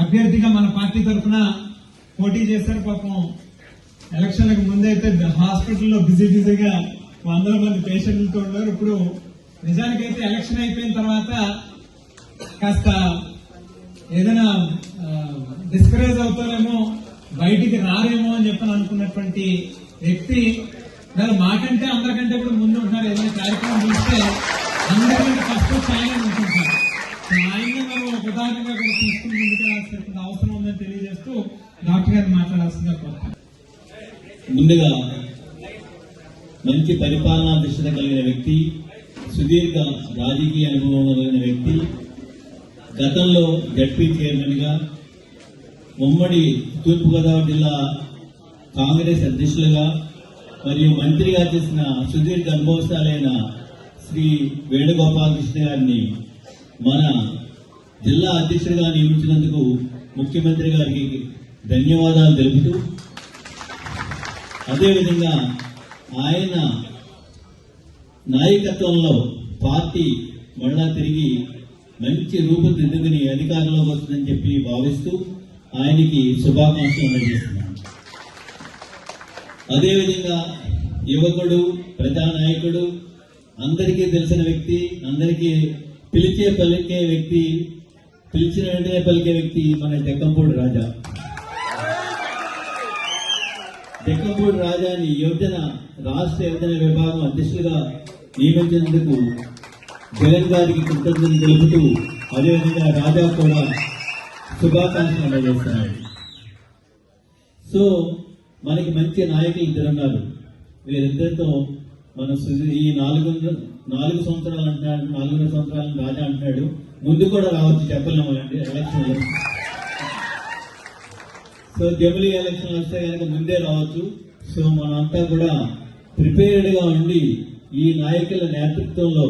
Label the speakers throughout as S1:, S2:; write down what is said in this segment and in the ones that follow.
S1: అభ్యర్థిగా మన పార్టీ తరఫున పోటీ చేశారు పాపం. ఎలక్షన్లకు ముందైతే హాస్పిటల్లో బిజీ బిజీగా వందల మంది పేషెంట్లతో ఉన్నారు. ఇప్పుడు నిజానికైతే ఎలక్షన్ అయిపోయిన తర్వాత కాస్త ఏదైనా డిస్కరేజ్ అవుతారేమో బయటికి రారేమో అని చెప్పని అనుకున్నటువంటి వ్యక్తి మరి మాకంటే అందరికంటే కూడా ముందు ఉంటున్నారు. ఏదైనా కార్యక్రమం చూస్తే అందరికంటే ఫస్ట్ వచ్చి ఆయన ఉంటుంటారు ఆయన్ని మనం ఒక ఉదాహరణగా కూడా తీసుకుని ముందుకెళ్ళాల్సిన అవసరం ఉందని తెలియజేస్తూ డాక్టర్ గారిని మాట్లాడాల్సిందిగా కోరుతాను
S2: ముందుగా మంచి పరిపాలనా దృష్టి కలిగిన వ్యక్తి సుదీర్ఘ రాజకీయ అనుభవం కలిగిన వ్యక్తి గతంలో జడ్పీ చైర్మన్గా ఉమ్మడి తూర్పుగోదావరి జిల్లా కాంగ్రెస్ అధ్యక్షులుగా మరియు మంత్రిగా చేసిన సుదీర్ఘ అనుభవశాలైన శ్రీ వేణుగోపాలకృష్ణ గారిని మన జిల్లా అధ్యక్షుడిగా నియమించినందుకు ముఖ్యమంత్రి గారికి ధన్యవాదాలు తెలుపుతూ అదేవిధంగా ఆయన నాయకత్వంలో పార్టీ మళ్ళా తిరిగి మంచి రూపుదిద్దుకుని అధికారంలోకి వస్తుందని చెప్పి భావిస్తూ ఆయనకి శుభాకాంక్షలు అందజేస్తున్నాను అదేవిధంగా యువకుడు ప్రజానాయకుడు అందరికీ తెలిసిన వ్యక్తి అందరికీ పిలిచే పలికే వ్యక్తి పిలిచిన వెంటనే పలికే వ్యక్తి మన జక్కంపూడి రాజా. జక్కంపూడి రాజాని యువజన రాష్ట్ర యువజన విభాగం అధ్యక్షులుగా నియమించినందుకు జగన్ గారికి కృతజ్ఞతలు తెలుపుతూ అదేవిధంగా రాజా కూడా శుభాకాంక్షలు అందజేస్తున్నాడు. సో మనకి మంచి నాయకులు ఇద్దరున్నారు వీరిద్దరితో మన ఈ నాలుగు నాలుగు సంవత్సరాలు అంటున్నాడు నాలుగున్నర సంవత్సరాలు రాజా అంటున్నాడు ముందు కూడా రావచ్చు చెప్పలేము అండి. ఎలక్షన్ సో జమిలీ ఎలక్షన్ వస్తే కనుక ముందే రావచ్చు. సో మనంతా కూడా ప్రిపేర్డ్గా ఉండి ఈ నాయకుల నేతృత్వంలో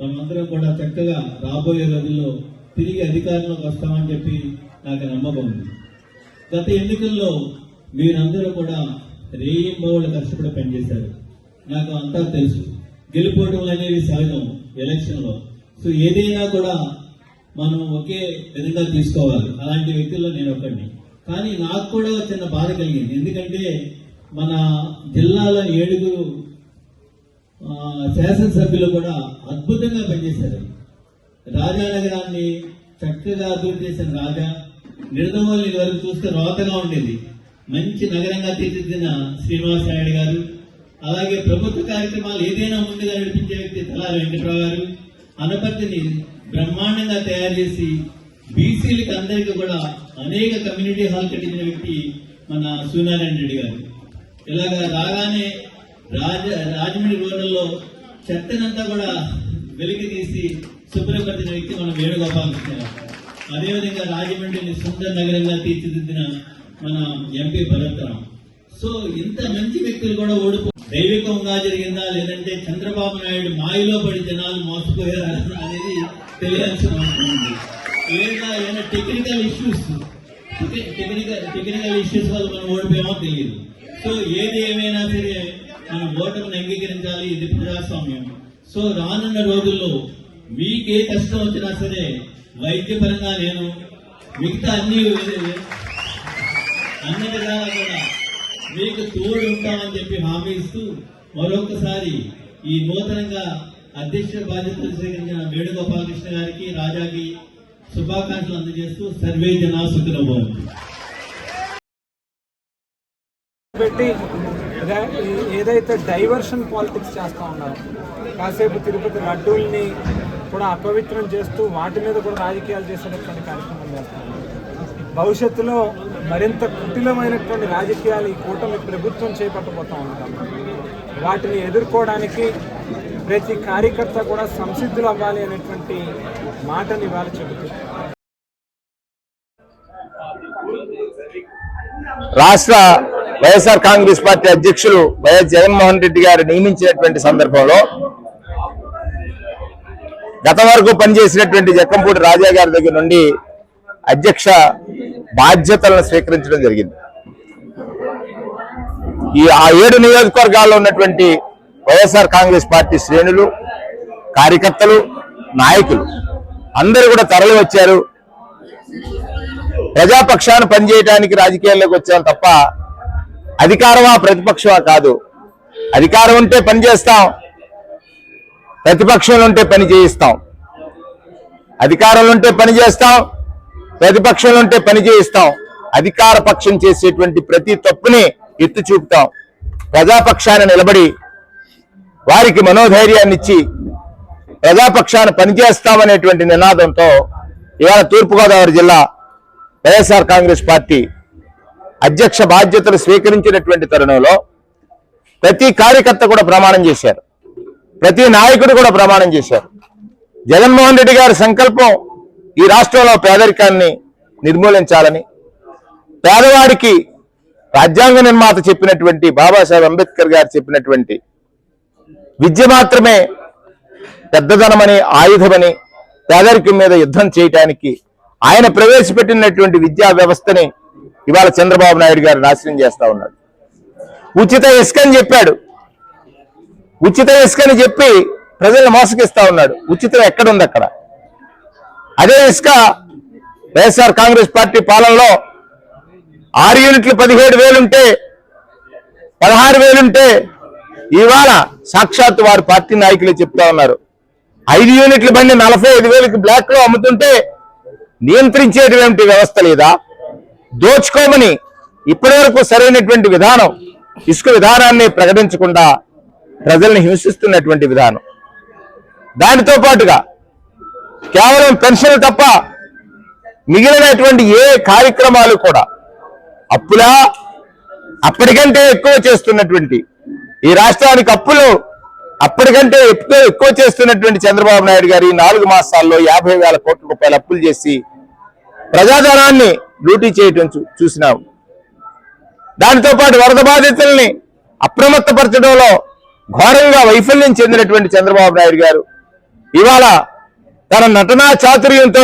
S2: మనమందరం కూడా చక్కగా రాబోయే రోజుల్లో తిరిగి అధికారంలోకి వస్తామని చెప్పి నాకు నమ్మకం ఉంది. గత ఎన్నికల్లో మీరందరూ కూడా రేయింబవళ్ళు కష్టపడి పనిచేశారు. నాకు అంతా తెలుసు. గెలుపోవడం అనేవి సహజం ఎలక్షన్లో. సో ఏదైనా కూడా మనం ఒకే విధంగా తీసుకోవాలి. అలాంటి వ్యక్తుల్లో నేను ఒకడిని కానీ నాకు కూడా చిన్న బాధ కలిగింది. ఎందుకంటే మన జిల్లాలో ఏడుగురు శాసనసభ్యులు కూడా అద్భుతంగా పనిచేశారు. రాజానగరాన్ని చక్కగా అభివృద్ధి చేసిన రాజా నిర్దమల్ని వరకు చూస్తే రోతగా ఉండేది. మంచి నగరంగా తీర్చిదిద్దిన శ్రీనివాస నాయుడు గారు అలాగే ప్రభుత్వ కార్యక్రమాలు ఏదైనా ముందుగా నడిపించే వ్యక్తి తలారి వెంకట్రావు గారు అనపర్తిని బ్రహ్మాండంగా తయారు చేసి బీసీలకు అందరికీ కూడా అనేక కమ్యూనిటీ హాల్ కట్టించిన వ్యక్తి మన సూర్యనారాయణ రెడ్డి గారు. ఇలాగా రాగానే రాజ రాజమండ్రి రోడ్లలో చెత్తనంతా కూడా వెలికి తీసి శుభ్రపరిచిన వ్యక్తి మన వేణుగోపాలకృష్ణ గారు. అదేవిధంగా రాజమండ్రిని సుందర నగరంగా తీర్చిదిద్దిన మన ఎంపీ భరత్రాం సో ఇంత మంచి వ్యక్తులు కూడా ఓడిపో దైవికంగా జరిగిందా లేదంటే చంద్రబాబు నాయుడు మాయలో పడి జనాలు మోసపోయారా అనేది తెలియాల్సిన అవసరం ఉంది. లేదా ఏమైనా technical issues technical technical issues వల్ల మనం ఓడిపోయామో తెలియదు. సో ఏది ఏమైనా సరే మనం ఓటమిని అంగీకరించాలి ఇది ప్రజాస్వామ్యం. సో రానున్న రోజుల్లో మీకే కష్టం వచ్చినా సరే వైద్యపరంగా నేను మిగతా అన్ని అన్ని విధాలా కూడా మీకు తోడు ఉంటామని చెప్పి హామీ ఇస్తూ మరొకసారి ఈ నూతనంగా అధ్యక్ష బాధ్యతలు స్వీకరించిన వేణుగోపాలకృష్ణ గారికి రాజాకి శుభాకాంక్షలు అందజేస్తూ సర్వే జనా సుఖనభవంతు
S1: పెట్టి ఏదైతే డైవర్షన్ పాలిటిక్స్ చేస్తా ఉన్నారో కాసేపు తిరుపతి లడ్డూల్ని కూడా అపవిత్రం చేస్తూ వాటి మీద కూడా రాజకీయాలు చేసేటటువంటి కార్యక్రమం చేస్తున్నారు భవిష్యత్తులో మరింత కుటిలమైనటువంటి రాజకీయాలు ఈ కూటమి ప్రభుత్వం చేపట్టబోతా ఉంటాం వాటిని ఎదుర్కోవడానికి ప్రతి కార్యకర్త కూడా సంసిద్ధులు అవ్వాలి అనేటువంటి మాటని ఇవాళ చెబుతుంది
S3: రాష్ట్ర వైఎస్ఆర్ కాంగ్రెస్ పార్టీ అధ్యక్షులు వైఎస్ జగన్మోహన్ రెడ్డి గారు నియమించినటువంటి సందర్భంలో గత వరకు పనిచేసినటువంటి జక్కంపూడి రాజా గారి దగ్గర నుండి అధ్యక్ష బాధ్యతలను స్వీకరించడం జరిగింది. ఈ ఆ ఏడు నియోజకవర్గాల్లో ఉన్నటువంటి వైఎస్ఆర్ కాంగ్రెస్ పార్టీ శ్రేణులు కార్యకర్తలు నాయకులు అందరూ కూడా తరలి వచ్చారు. ప్రజాపక్షాన్ని పనిచేయడానికి రాజకీయాల్లోకి వచ్చాం తప్ప అధికారమా ప్రతిపక్షమా కాదు. అధికారం ఉంటే పని చేస్తాం ప్రతిపక్షంలో ఉంటే పని చేయిస్తాం. అధికారంలో ఉంటే పని చేస్తాం ప్రతిపక్షంలో ఉంటే పని చేయిస్తాం. అధికార పక్షం చేసేటువంటి ప్రతి తప్పుని ఎత్తి చూపుతాం. ప్రజాపక్షాన్ని నిలబడి వారికి మనోధైర్యాన్ని ఇచ్చి ప్రజాపక్షాన పనిచేస్తామనేటువంటి నినాదంతో ఇవాళ తూర్పుగోదావరి జిల్లా వైఎస్ఆర్ కాంగ్రెస్ పార్టీ అధ్యక్ష బాధ్యతలు స్వీకరించినటువంటి తరుణంలో ప్రతి కార్యకర్త కూడా ప్రమాణం చేశారు. ప్రతి నాయకుడు కూడా ప్రమాణం చేశారు. జగన్మోహన్ రెడ్డి గారి సంకల్పం ఈ రాష్ట్రంలో పేదరికాన్ని నిర్మూలించాలని పేదవాడికి రాజ్యాంగ నిర్మాత చెప్పినటువంటి బాబాసాహెబ్ అంబేద్కర్ గారు చెప్పినటువంటి విద్య మాత్రమే పెద్దదనమని ఆయుధమని పేదరికం మీద యుద్ధం చేయటానికి ఆయన ప్రవేశపెట్టినటువంటి విద్యా వ్యవస్థని ఇవాళ చంద్రబాబు నాయుడు గారు నాశనం చేస్తా ఉన్నాడు. ఉచిత ఇసుకని చెప్పాడు. ఉచిత ఇసుకని చెప్పి ప్రజలను మోసగిస్తా ఉన్నాడు. ఉచితం ఎక్కడుంది అక్కడ? అదే ఇసుక వైఎస్ఆర్ కాంగ్రెస్ పార్టీ పాలనలో ఆరు యూనిట్లు పదిహేడు వేలుంటే పదహారు వేలుంటే ఇవాళ సాక్షాత్ వారి పార్టీ నాయకులే చెప్తా ఉన్నారు. ఐదు యూనిట్ల బండి నలభై ఐదు వేలకు బ్లాక్లో అమ్ముతుంటే నియంత్రించేటువంటి వ్యవస్థ లేదా? దోచుకోమని ఇప్పటి వరకు సరైనటువంటి విధానం ఇసుక విధానాన్ని ప్రకటించకుండా ప్రజల్ని హింసిస్తున్నటువంటి విధానం. దానితో పాటుగా కేవలం పెన్షన్ తప్ప మిగిలినటువంటి ఏ కార్యక్రమాలు కూడా అప్పులా అప్పటికంటే ఎక్కువ చేస్తున్నటువంటి ఈ రాష్ట్రానికి అప్పులు అప్పటికంటే ఎక్కువ ఎక్కువ చేస్తున్నటువంటి చంద్రబాబు నాయుడు గారు ఈ నాలుగు మాసాల్లో యాభై వేల కోట్ల రూపాయలు అప్పులు చేసి ప్రజాధనాన్ని లూటీ చేయటం చూసినాము చూసినాం. దానితో పాటు వరద బాధితుల్ని అప్రమత్తపరచడంలో ఘోరంగా వైఫల్యం చెందినటువంటి చంద్రబాబు నాయుడు గారు ఇవాళ తన నటనా చాతుర్యంతో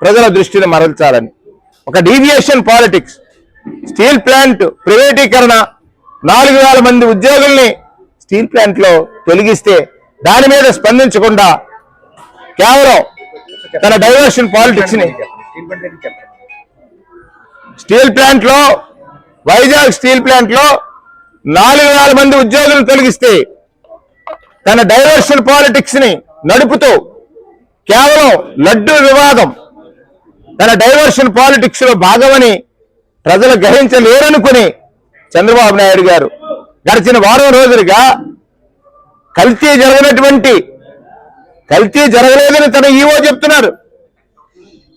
S3: ప్రజల దృష్టిని మరల్చాలని. ఒక డీవియేషన్ పాలిటిక్స్ స్టీల్ ప్లాంట్ ప్రైవేటీకరణ నాలుగు వేల మంది ఉద్యోగుల్ని స్టీల్ ప్లాంట్లో తొలగిస్తే దాని మీద స్పందించకుండా కేవలం తన డైవర్షన్ పాలిటిక్స్ని స్టీల్ ప్లాంట్లో వైజాగ్ స్టీల్ ప్లాంట్లో నాలుగు వేల మంది ఉద్యోగులను తొలగిస్తే తన డైవర్షన్ పాలిటిక్స్ని నడుపుతూ కేవలం లడ్డు వివాదం. తన డైవర్షన్ పాలిటిక్స్లో భాగమని ప్రజలు గ్రహించలేరనుకుని చంద్రబాబు నాయుడు గారు గడిచిన వారం రోజులుగా కల్తీ జరగనటువంటి కల్తీ జరగలేదని తన ఈవో చెప్తున్నారు.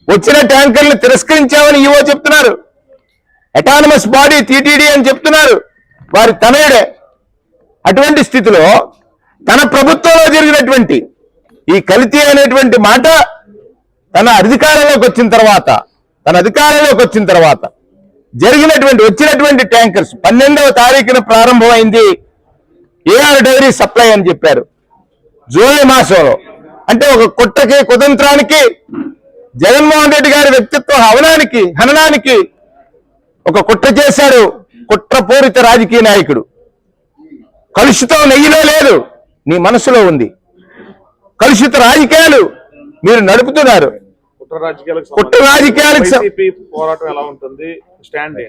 S3: వచ్చిన ట్యాంకర్లు తిరస్కరించామని ఈవో చెప్తున్నారు. అటానమస్ బాడీ టీటీడీ అని చెప్తున్నారు. వారి తనయుడే. అటువంటి స్థితిలో తన ప్రభుత్వంలో జరిగినటువంటి ఈ కల్తీ అనేటువంటి మాట తన అధికారంలోకి వచ్చిన తర్వాత తన అధికారంలోకి వచ్చిన తర్వాత జరిగినటువంటి వచ్చినటువంటి ట్యాంకర్స్ పన్నెండవ తారీఖున ప్రారంభమైంది. ఏఆర్ డైరీ సప్లై అని చెప్పారు. జూలై మాసంలో. అంటే ఒక కుట్రకి కుతంత్రానికి జగన్మోహన్ రెడ్డి గారి వ్యక్తిత్వ హవనానికి హననానికి ఒక కుట్ర చేశాడు కుట్రపూరిత రాజకీయ నాయకుడు. కలుషితం నెయ్యిలో లేదు నీ మనసులో ఉంది. కలుషిత రాజకీయాలు మీరు నడుపుతున్నారు.
S4: కుట్ర రాజకీయాలకు పోరాటం ఎలా ఉంటుంది? స్టాండ్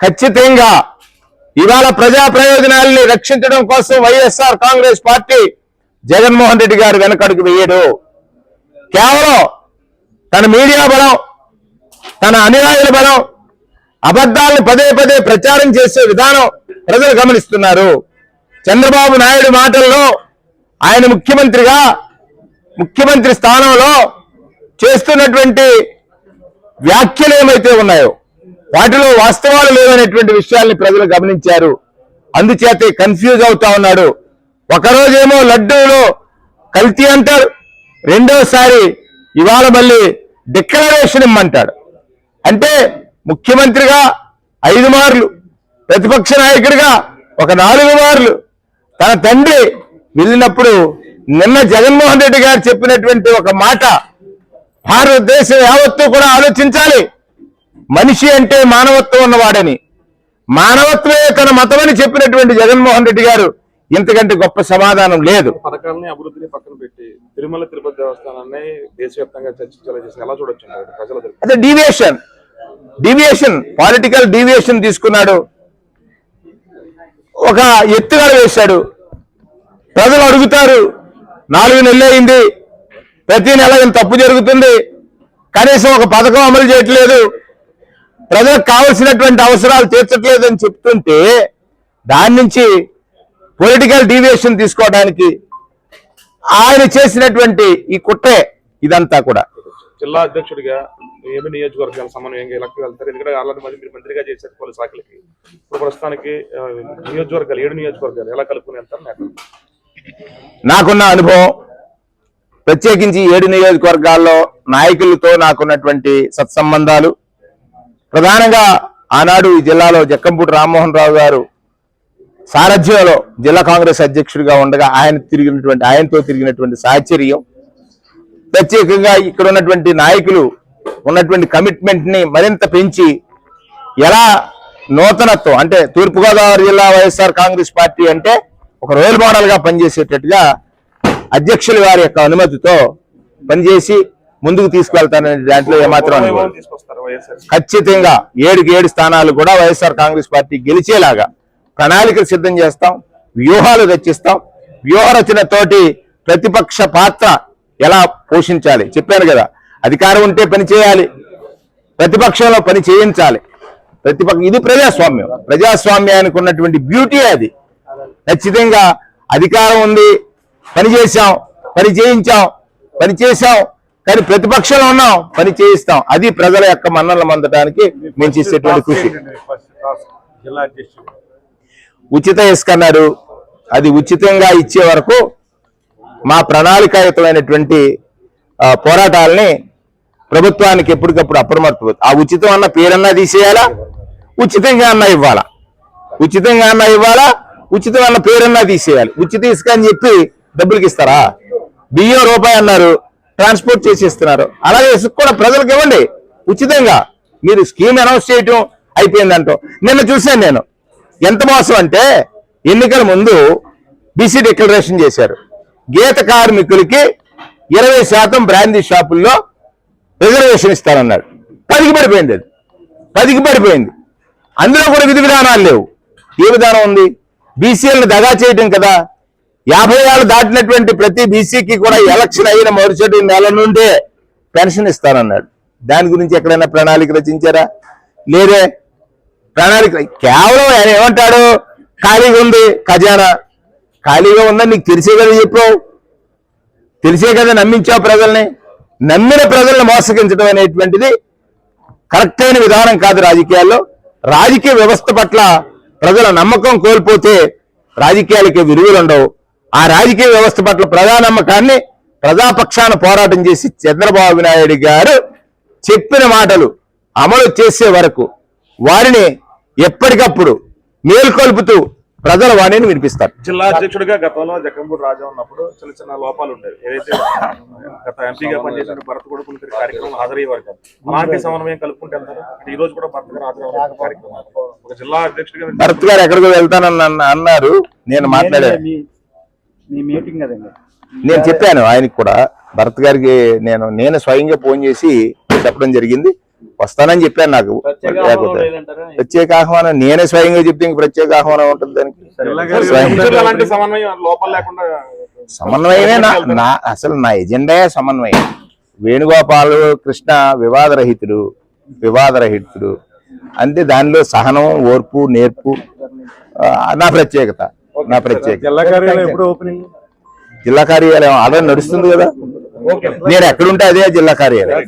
S3: ఖచ్చితంగా ఇవాళ ప్రజా ప్రయోజనాల్ని రక్షించడం కోసం వైఎస్ఆర్ కాంగ్రెస్ పార్టీ జగన్మోహన్ రెడ్డి గారు వెనకడుగు వేయడు. కేవలం తన మీడియా బలం తన అనుయాయుల బలం అబద్ధాలను పదే పదే ప్రచారం చేసే విధానం ప్రజలు గమనిస్తున్నారు. చంద్రబాబు నాయుడు మాటల్లో ఆయన ముఖ్యమంత్రిగా ముఖ్యమంత్రి స్థానంలో చేస్తున్నటువంటి వ్యాఖ్యలు ఏమైతే ఉన్నాయో వాటిలో వాస్తవాలు లేవనేటువంటి విషయాల్ని ప్రజలు గమనించారు. అందుచేతే కన్ఫ్యూజ్ అవుతా ఉన్నాడు. ఒకరోజేమో లడ్డూలో కల్తీ అంటారు రెండోసారి ఇవాళ మళ్ళీ డిక్లరేషన్ ఇమ్మంటాడు. అంటే ముఖ్యమంత్రిగా ఐదు మార్లు ప్రతిపక్ష నాయకుడిగా ఒక నాలుగు మార్లు తన తండ్రి వెళ్ళినప్పుడు నిన్న జగన్మోహన్ రెడ్డి గారు చెప్పినటువంటి ఒక మాట భారతదేశం యావత్తూ కూడా ఆలోచించాలి. మనిషి అంటే మానవత్వం ఉన్నవాడని. మానవత్వమే తన మతమని చెప్పినటువంటి జగన్మోహన్ రెడ్డి గారు ఇంతకంటే గొప్ప సమాధానం లేదు.
S4: పథకాలని అభివృద్ధిని పక్కన పెట్టి తిరుమల తిరుపతి దేవస్థానాన్ని దేశవ్యాప్తంగా చర్చించేలా చేసి ఎలా చూడొచ్చు
S3: అదే డీవియేషన్. డీవియేషన్ పాలిటికల్ డీవియేషన్ తీసుకున్నాడు. ఒక ఎత్తుగడ వేశాడు. ప్రజలు అడుగుతారు నాలుగు నెలలు అయింది. ప్రతి నెల ఇంత తప్పు జరుగుతుంది. కనీసం ఒక పథకం అమలు చేయట్లేదు. ప్రజలకు కావలసినటువంటి అవసరాలు తీర్చట్లేదు అని చెప్తుంటే దాని నుంచి పొలిటికల్ డీవియేషన్ తీసుకోవడానికి ఆయన చేసినటువంటి ఈ కుట్రే ఇదంతా కూడా.
S4: జిల్లా అధ్యక్షుడిగా ఏమి నియోజకవర్గాల సమన్వయంగా ఎలా వెళ్తారు. ఎందుకంటే అలాంటి మరి మీరు మంత్రిగా చేశారు పలు శాఖలకి. ఇప్పుడు ప్రస్తుతానికి నియోజకవర్గాలు ఏడు నియోజకవర్గాలు ఎలా కలుపుకుని వెళ్తారు?
S3: నాకున్న అనుభవం ప్రత్యేకించి ఏడు నియోజకవర్గాల్లో నాయకులతో నాకున్నటువంటి సత్సంబంధాలు. ప్రధానంగా ఆనాడు ఈ జిల్లాలో జక్కంపూటి రామ్మోహన్ రావు గారు సారథ్యంలో జిల్లా కాంగ్రెస్ అధ్యక్షుడిగా ఉండగా ఆయన తిరిగినటువంటి ఆయనతో తిరిగినటువంటి సాహచర్యం. ప్రత్యేకంగా ఇక్కడ ఉన్నటువంటి నాయకులు ఉన్నటువంటి కమిట్మెంట్ని మరింత పెంచి ఎలా నూతనత్వం అంటే తూర్పుగోదావరి జిల్లా వైఎస్ఆర్ కాంగ్రెస్ పార్టీ అంటే ఒక రోల్ మోడల్గా పనిచేసేటట్టుగా అధ్యక్షుల వారి యొక్క అనుమతితో పనిచేసి ముందుకు తీసుకెళ్తాననే దాంట్లో ఏమాత్రం ఖచ్చితంగా ఏడుకి ఏడు స్థానాలు కూడా వైఎస్ఆర్ కాంగ్రెస్ పార్టీ గెలిచేలాగా ప్రణాళికలు సిద్ధం చేస్తాం వ్యూహాలు రచిస్తాం. వ్యూహ రచనతోటి ప్రతిపక్ష పాత్ర ఎలా పోషించాలి? చెప్పాను కదా అధికారం ఉంటే పని చేయాలి ప్రతిపక్షంలో పని చేయించాలి. ప్రతిపక్ష ఇది ప్రజాస్వామ్యం. ప్రజాస్వామ్యానికి ఉన్నటువంటి బ్యూటీ అది. ఖచ్చితంగా అధికారం ఉంది. పని చేశాం పని చేయించాం పని చేశాం. కానీ ప్రతిపక్షంలో ఉన్నాం పని చేయిస్తాం. అది ప్రజల యొక్క మన్నలను పొందడానికి మేము చేసేటువంటి కృషి. ఉచిత ఇసుక అన్నారు అది ఉచితంగా ఇచ్చే వరకు మా ప్రణాళికాయుతమైనటువంటి పోరాటాలని ప్రభుత్వానికి ఎప్పటికప్పుడు అప్రమత్తం. ఆ ఉచితం అన్న పేరన్నా తీసేయాలా? ఉచితంగా అన్నా ఇవ్వాలా? ఉచితంగా అన్నా ఇవ్వాలా? ఉచితం అన్న పేరన్నా తీసేయాలి. ఉచిత ఇసుక అని చెప్పి డబ్బులకి ఇస్తారా? బియ్యం రూపాయి అన్నారు ట్రాన్స్పోర్ట్ చేసి ఇస్తున్నారు అలాగే ఇసుక కూడా ప్రజలకు ఇవ్వండి. ఉచితంగా. మీరు స్కీమ్ అనౌన్స్ చేయటం అయిపోయిందంటో నిన్న చూశాను నేను. ఎంత మోసం అంటే ఎన్నికల ముందు బీసీ డిక్లరేషన్ చేశారు. గీత కార్మికులకి ఇరవై శాతం బ్రాందీ షాపుల్లో రిజర్వేషన్ ఇస్తారన్నాడు పదికి పడిపోయింది అది. పదికి పడిపోయింది. అందులో కూడా విధి విధానాలు లేవు. ఏ విధానం ఉంది? బీసీలను దగా చేయటం కదా. యాభై ఏళ్ళు దాటినటువంటి ప్రతి బీసీకి కూడా ఎలక్షన్ అయిన మరుసటి నెల నుండే పెన్షన్ ఇస్తానన్నాడు. దాని గురించి ఎక్కడైనా ప్రణాళిక రచించారా? లేదే. ప్రణాళిక కేవలం ఆయన ఏమంటాడు? ఖాళీగా ఉంది ఖజానా. ఖాళీగా ఉందని నీకు తెలిసే కదా చెప్పావు. తెలిసే కదా నమ్మించావు ప్రజల్ని. నమ్మిన ప్రజల్ని మోసగించడం అనేటువంటిది కరెక్ట్ అయిన విధానం కాదు రాజకీయాల్లో. రాజకీయ వ్యవస్థ పట్ల ప్రజల నమ్మకం కోల్పోతే రాజకీయాలకి విలువలుండవు. ఆ రాజకీయ వ్యవస్థ పట్ల ప్రజా నమ్మకాన్ని ప్రజాపక్షాన పోరాటం చేసి చంద్రబాబు నాయుడు గారు చెప్పిన మాటలు అమలు చేసే వరకు వారిని ఎప్పటికప్పుడు మేల్కొల్పుతూ ప్రజల వాణిని వినిపిస్తారు.
S4: జిల్లా అధ్యక్షుడిగా గతంలో జక్కంపూడి రాజా ఉన్నప్పుడు చిన్న చిన్న లోపాలు ఉండేవి. ఏదైతే గత ఎంపీగా పనిచేసిన భరత కొడుకులు కార్యక్రమం హాజరయ్యేవారు కాదు. అలాంటి సమన్వయం కలుపుకుంటే ఈ రోజు కూడా భరత్ గారు కార్యక్రమం. ఒక జిల్లా అధ్యక్షుడిగా
S3: భరత్ గారు ఎక్కడికో వెళ్తానని అన్న- అన్నారు. నేను మాట్లాడాను
S5: మీ మీ మీటింగ్ కదండి.
S3: నేను చెప్పాను ఆయనకి కూడా. భరత్ గారికి నేను నేను స్వయంగా ఫోన్ చేసి చెప్పడం జరిగింది. వస్తానని చెప్పాను నాకు.
S2: ప్రత్యేక
S3: లేకపోతే
S2: ఆహ్వానం లేదంటారా?
S3: ప్రత్యేక ఆహ్వానం నేనే స్వయంగా చెప్తే ఇంక ప్రత్యేక ఆహ్వానం ఉంటుంది దానికి. స్వయం-
S4: ఇద్దరు అలాంటి సమన్వయం లోపాలు లేకుండా
S3: సమన్వయమే నా అసలు నా ఎజెండా సమన్వయం. వేణుగోపాల్ కృష్ణ వివాదరహితుడు వివాదరహితుడు. అంతే దానిలో సహనం ఓర్పు నేర్పు నా ప్రత్యేకత నా ప్రత్యేకత.
S4: జిల్లా కార్యాలయం
S3: ఆల్రెడీ నడుస్తుంది కదా? నేను ఎక్కడుంటే అదే జిల్లా కార్యాలయం.